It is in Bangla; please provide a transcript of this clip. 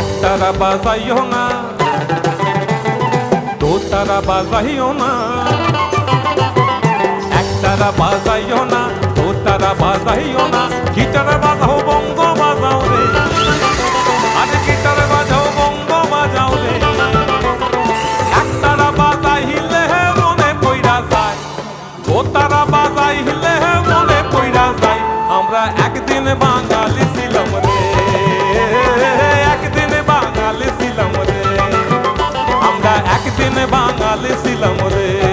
একতারা বাজাইও না দোতারা বাজাইও না একতারা বাজাইও না দোতারা বাজাইও না গিটারা বঙ্গ যাইলে মনে পইরা যাই। আমরা একদিন বাঙালি ছিলাম রে। একদিন বাঙালি ছিলাম রে। আমরা একদিন বাঙালি ছিলাম রে।